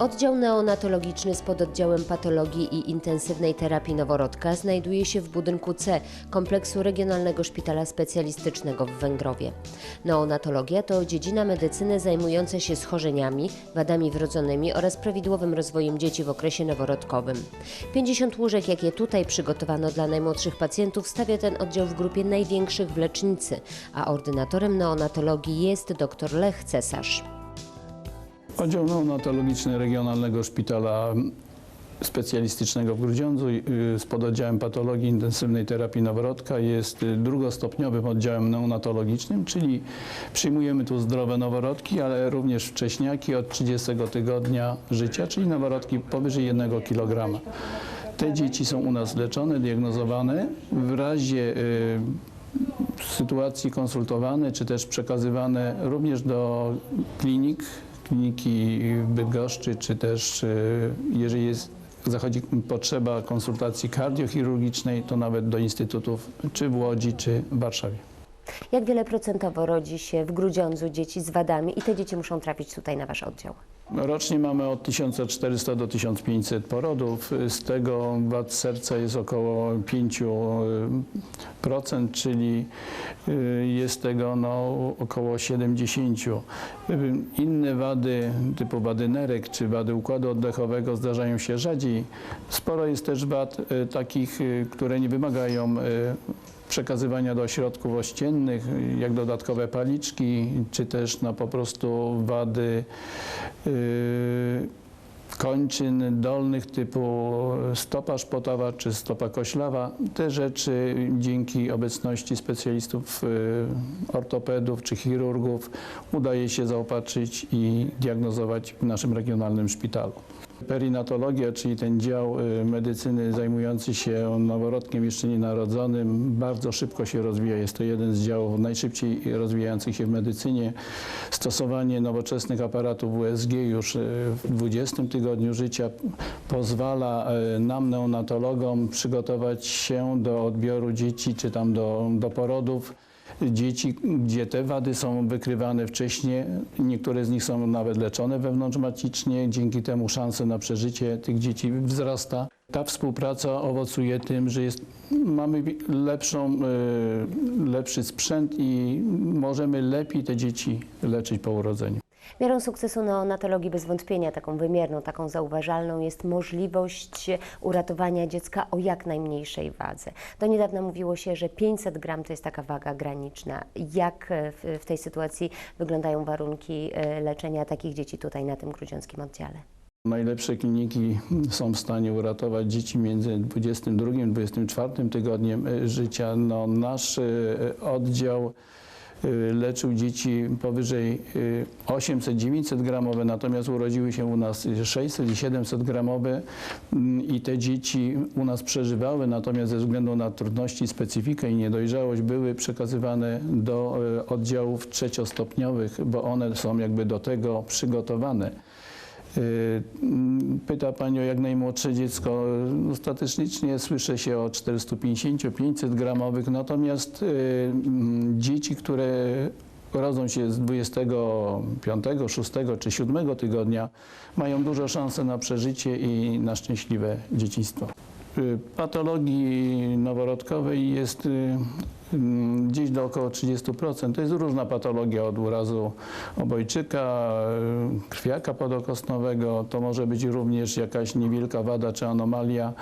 Oddział neonatologiczny z pododdziałem patologii i intensywnej terapii noworodka znajduje się w budynku C kompleksu Regionalnego Szpitala Specjalistycznego w Węgrowie. Neonatologia to dziedzina medycyny zajmująca się schorzeniami, wadami wrodzonymi oraz prawidłowym rozwojem dzieci w okresie noworodkowym. 50 łóżek, jakie tutaj przygotowano dla najmłodszych pacjentów, stawia ten oddział w grupie największych w lecznicy, a ordynatorem neonatologii jest dr Lech Cesarz. Oddział neonatologiczny Regionalnego Szpitala Specjalistycznego w Grudziądzu y, z pododdziałem patologii intensywnej terapii noworodka jest y, drugostopniowym oddziałem neonatologicznym, czyli przyjmujemy tu zdrowe noworodki, ale również wcześniaki od 30 tygodnia życia, czyli noworodki powyżej 1 kg. Te dzieci są u nas leczone, diagnozowane. W razie y, sytuacji konsultowane, czy też przekazywane również do klinik, kliniki w Bydgoszczy, czy też y, jeżeli jest, zachodzi potrzeba konsultacji kardiochirurgicznej, to nawet do instytutów czy w Łodzi, czy w Warszawie. Jak wiele procentowo rodzi się w Grudziądzu dzieci z wadami i te dzieci muszą trafić tutaj na Wasz oddział? Rocznie mamy od 1400 do 1500 porodów, z tego wad serca jest około 5%, czyli y, jest tego no, około 70. Y, Inne wady typu wady nerek czy wady układu oddechowego zdarzają się rzadziej. Sporo jest też wad y, takich, y, które nie wymagają przekazywania do ośrodków ościennych, jak dodatkowe paliczki, czy też no, po prostu wady yy, kończyn dolnych typu stopa szpotowa czy stopa koślawa. Te rzeczy dzięki obecności specjalistów yy, ortopedów czy chirurgów udaje się zaopatrzyć i diagnozować w naszym regionalnym szpitalu. Perinatologia, czyli ten dział y, medycyny zajmujący się noworodkiem jeszcze nienarodzonym, bardzo szybko się rozwija. Jest to jeden z działów najszybciej rozwijających się w medycynie. Stosowanie nowoczesnych aparatów USG już y, w 20 tygodniu życia pozwala y, nam, neonatologom, przygotować się do odbioru dzieci czy tam do, do porodów dzieci, gdzie te wady są wykrywane wcześniej. Niektóre z nich są nawet leczone wewnątrzmacicznie. Dzięki temu szanse na przeżycie tych dzieci wzrasta. Ta współpraca owocuje tym, że jest, mamy lepszą, y, lepszy sprzęt i możemy lepiej te dzieci leczyć po urodzeniu. Miarą sukcesu neonatologii bez wątpienia taką wymierną, taką zauważalną jest możliwość uratowania dziecka o jak najmniejszej wadze. Do niedawna mówiło się, że 500 gram to jest taka waga graniczna. Jak e, w, tej sytuacji wyglądają warunki e, leczenia takich dzieci tutaj na tym grudziąckim oddziale? Najlepsze kliniki są w stanie uratować dzieci między 22 a 24 tygodniem y, życia. No, nasz oddział leczył dzieci powyżej y, 800-900 gramowe, natomiast urodziły się u nas 600 i 700 gramowe mm, i te dzieci u nas przeżywały, natomiast ze względu na trudności, specyfikę i niedojrzałość były przekazywane do y, oddziałów trzeciostopniowych, bo one są jakby do tego przygotowane. Y, Pyta Pani o jak najmłodsze dziecko. Statystycznie słyszę się o 450-500 gramowych, natomiast y, mm, dzieci, które rodzą się z 25, 6 czy 7 tygodnia, mają dużo szansę na przeżycie i na szczęśliwe dzieciństwo. Y, Patologii noworodkowej jest gdzieś do około 30%. To jest różna patologia od urazu obojczyka, y, krwiaka podokostnowego. To może być również jakaś niewielka wada czy anomalia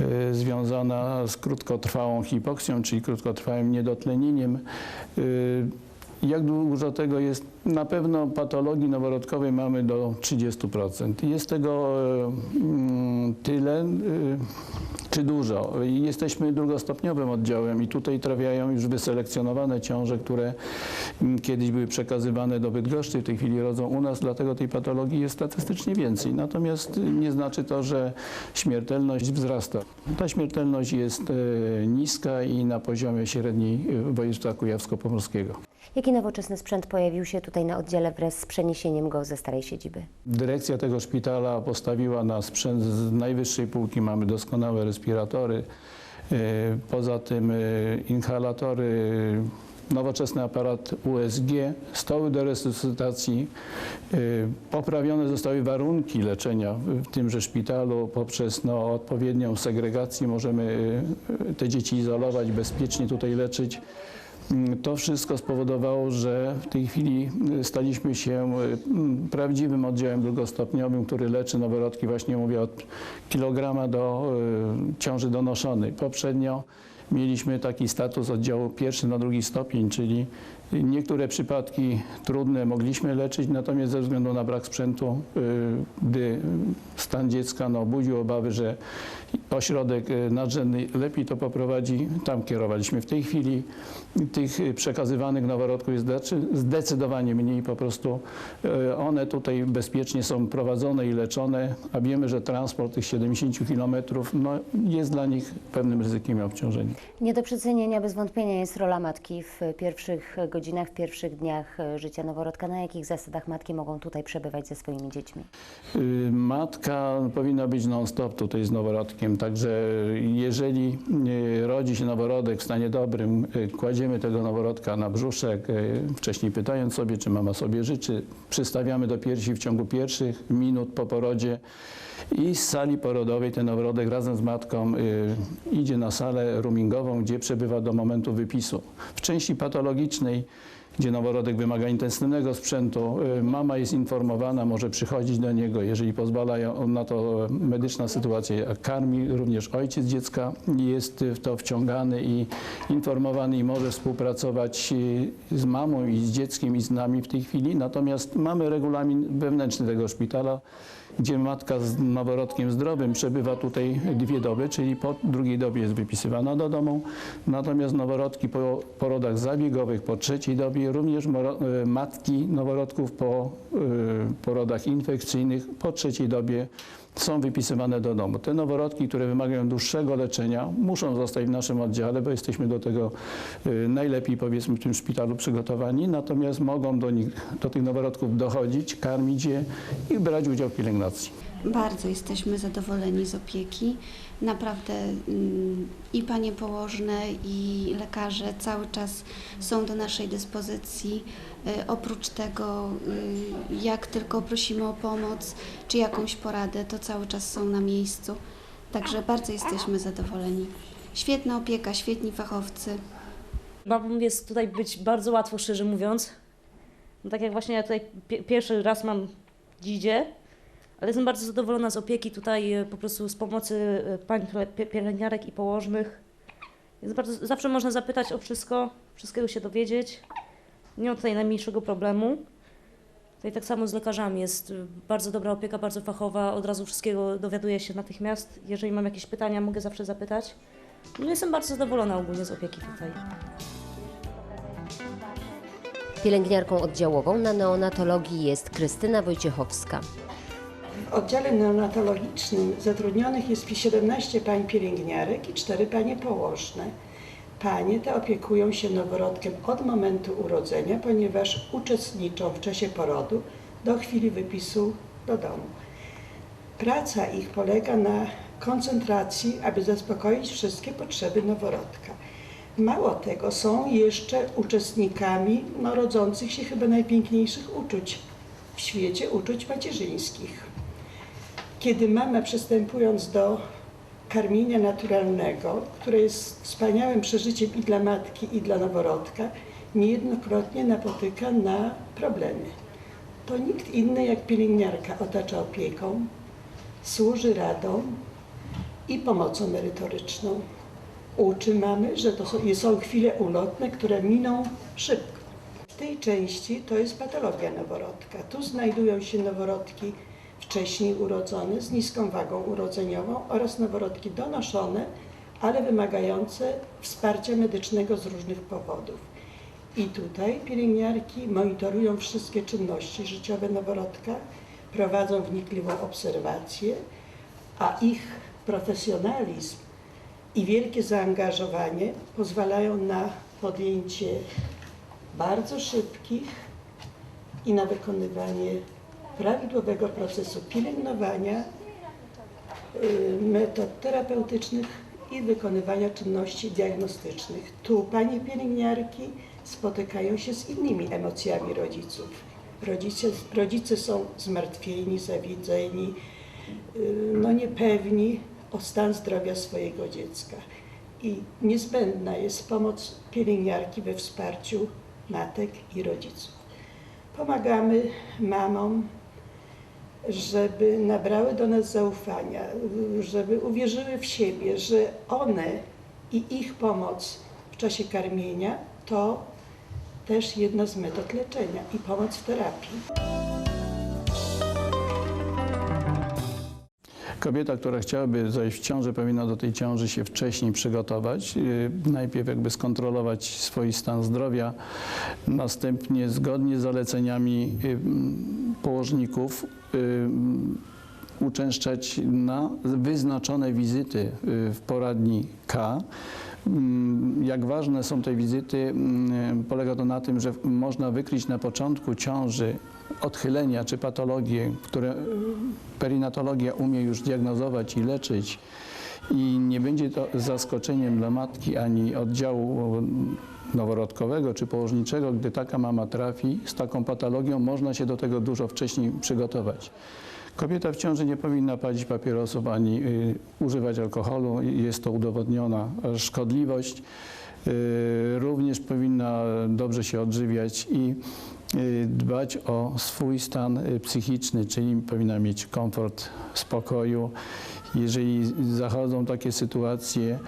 y, związana z krótkotrwałą hipoksją, czyli krótkotrwałym niedotlenieniem. Y, jak dużo tego jest? Na pewno patologii noworodkowej mamy do 30%. Jest tego mm, tyle, e, czy dużo. Jesteśmy drugostopniowym oddziałem i tutaj trafiają już wyselekcjonowane ciąże, które mm, kiedyś były przekazywane do Bydgoszczy, w tej chwili rodzą u nas, dlatego tej patologii jest statystycznie więcej. Natomiast nie znaczy to, że śmiertelność wzrasta. Ta śmiertelność jest e, niska i na poziomie średniej e, województwa kujawsko-pomorskiego. Jaki nowoczesny sprzęt pojawił się tutaj na oddziale wraz z przeniesieniem go ze starej siedziby? Dyrekcja tego szpitala postawiła na sprzęt z najwyższej półki. Mamy doskonałe respiratory. e, Poza tym e, inhalatory nowoczesny aparat USG, stoły do resuscytacji. Y, Poprawione zostały warunki leczenia w- tymże szpitalu poprzez no, odpowiednią segregację. Możemy te dzieci izolować, bezpiecznie tutaj leczyć. Mm, To wszystko spowodowało, że w tej chwili y, staliśmy się y, mm, prawdziwym oddziałem drugostopniowym, który leczy noworodki, właśnie mówię, od kilograma do y, ciąży donoszonej. Poprzednio mieliśmy taki status oddziału pierwszy na drugi stopień, czyli niektóre przypadki trudne mogliśmy leczyć, natomiast ze względu na brak sprzętu, y, gdy stan dziecka no, budził obawy, że ośrodek y, nadrzędny lepiej to poprowadzi, tam kierowaliśmy. W tej chwili tych przekazywanych noworodków jest zdecy- zdecydowanie mniej, po prostu y, one tutaj bezpiecznie są prowadzone i leczone, a wiemy, że transport tych 70 km no, jest dla nich pewnym ryzykiem i obciążeniem. Nie do przecenienia bez wątpienia jest rola matki w pierwszych godzinach, w pierwszych dniach e, życia noworodka. Na jakich zasadach matki mogą tutaj przebywać ze swoimi dziećmi? Y, Matka powinna być non-stop tutaj z noworodkiem, także jeżeli y, rodzi się noworodek w stanie dobrym, y, kładziemy tego noworodka na brzuszek, wcześniej pytając sobie, czy mama sobie życzy, przystawiamy do piersi w ciągu pierwszych minut po porodzie i z sali porodowej ten noworodek razem z matką y, idzie na salę roomingową, gdzie przebywa do momentu wypisu. W części patologicznej gdzie noworodek wymaga intensywnego sprzętu. Y, Mama jest informowana, może przychodzić do niego, jeżeli pozwala na to medyczna sytuacja. Karmi również ojciec dziecka, jest w to wciągany i informowany i może współpracować y, z mamą i z dzieckiem i z nami w tej chwili. Natomiast mamy regulamin wewnętrzny tego szpitala, gdzie matka z noworodkiem zdrowym przebywa tutaj dwie doby, czyli po drugiej dobie jest wypisywana do domu. Natomiast noworodki po porodach zabiegowych po trzeciej dobie, również e, matki noworodków po e, porodach infekcyjnych po trzeciej dobie są wypisywane do domu. Te noworodki, które wymagają dłuższego leczenia, muszą zostać w naszym oddziale, bo jesteśmy do tego e, najlepiej powiedzmy w tym szpitalu przygotowani, natomiast mogą do, nich, do tych noworodków dochodzić, karmić je i brać udział w pielęgnacji. Bardzo jesteśmy zadowoleni z opieki. Naprawdę mm, i panie położne, i lekarze cały czas są do naszej dyspozycji. Y, Oprócz tego, y, jak tylko prosimy o pomoc czy jakąś poradę, to cały czas są na miejscu. Także bardzo jesteśmy zadowoleni. Świetna opieka, świetni fachowcy. Mam jest tutaj być bardzo łatwo, szczerze mówiąc. No tak jak właśnie ja tutaj pi- pierwszy raz mam dzidzie, ale jestem bardzo zadowolona z opieki tutaj, e, po prostu z pomocy e, pań pie- pie- pielęgniarek i położnych. Bardzo, zawsze można zapytać o wszystko, wszystkiego się dowiedzieć. Nie mam tutaj najmniejszego problemu. Tutaj tak samo z lekarzami jest e, bardzo dobra opieka, bardzo fachowa. Od razu wszystkiego dowiaduję się natychmiast. Jeżeli mam jakieś pytania, mogę zawsze zapytać. No jestem bardzo zadowolona ogólnie z opieki tutaj. Pielęgniarką oddziałową na neonatologii jest Krystyna Wojciechowska. Oddziale neonatologicznym zatrudnionych jest 17 pań pielęgniarek i 4 panie położne. Panie te opiekują się noworodkiem od momentu urodzenia, ponieważ uczestniczą w czasie porodu do chwili wypisu do domu. Praca ich polega na koncentracji, aby zaspokoić wszystkie potrzeby noworodka. Mało tego, są jeszcze uczestnikami no, rodzących się chyba najpiękniejszych uczuć w świecie uczuć macierzyńskich. Kiedy mama przystępując do karmienia naturalnego, które jest wspaniałym przeżyciem i dla matki, i dla noworodka, niejednokrotnie napotyka na problemy. To nikt inny jak pielęgniarka otacza opieką, służy radą i pomocą merytoryczną. Uczy mamy, że to są, chwile ulotne, które miną szybko. W tej części to jest patologia noworodka. Tu znajdują się noworodki wcześniej urodzone z niską wagą urodzeniową oraz noworodki donoszone, ale wymagające wsparcia medycznego z różnych powodów. I tutaj pielęgniarki monitorują wszystkie czynności życiowe noworodka, prowadzą wnikliwą obserwację, a ich profesjonalizm i wielkie zaangażowanie pozwalają na podjęcie bardzo szybkich i na wykonywanie prawidłowego procesu pielęgnowania, y, metod terapeutycznych i wykonywania czynności diagnostycznych. Tu panie pielęgniarki spotykają się z innymi emocjami rodziców. Rodzice, rodzice są zmartwieni, zawiedzeni, y, no niepewni o stan zdrowia swojego dziecka. I niezbędna jest pomoc pielęgniarki we wsparciu matek i rodziców. Pomagamy mamom, żeby nabrały do nas zaufania, żeby uwierzyły w siebie, że one i ich pomoc w czasie karmienia to też jedna z metod leczenia i pomoc w terapii. Kobieta, która chciałaby zajść w ciążę, powinna do tej ciąży się wcześniej przygotować. Yy, Najpierw jakby skontrolować swój stan zdrowia, następnie zgodnie z zaleceniami yy, położników yy, uczęszczać na wyznaczone wizyty yy, w poradni K. Mm, Jak ważne są te wizyty, mm, polega to na tym, że można wykryć na początku ciąży odchylenia czy patologie, które y, perinatologia umie już diagnozować i leczyć i nie będzie to zaskoczeniem dla matki ani oddziału noworodkowego czy położniczego, gdy taka mama trafi z taką patologią, można się do tego dużo wcześniej przygotować. Kobieta w ciąży nie powinna palić papierosów ani y, używać alkoholu. Jest to udowodniona szkodliwość. Y, również powinna dobrze się odżywiać i y, dbać o swój stan y, psychiczny, czyli powinna mieć komfort spokoju. Jeżeli zachodzą takie sytuacje,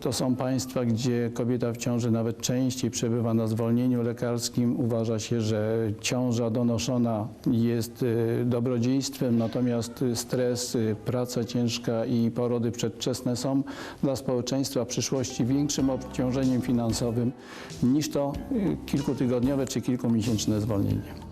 to są państwa, gdzie kobieta w ciąży nawet częściej przebywa na zwolnieniu lekarskim. Uważa się, że ciąża donoszona jest y, dobrodziejstwem, natomiast stres, y, praca ciężka i porody przedwczesne są dla społeczeństwa w przyszłości większym obciążeniem finansowym niż to y, kilkutygodniowe czy kilkumiesięczne zwolnienie.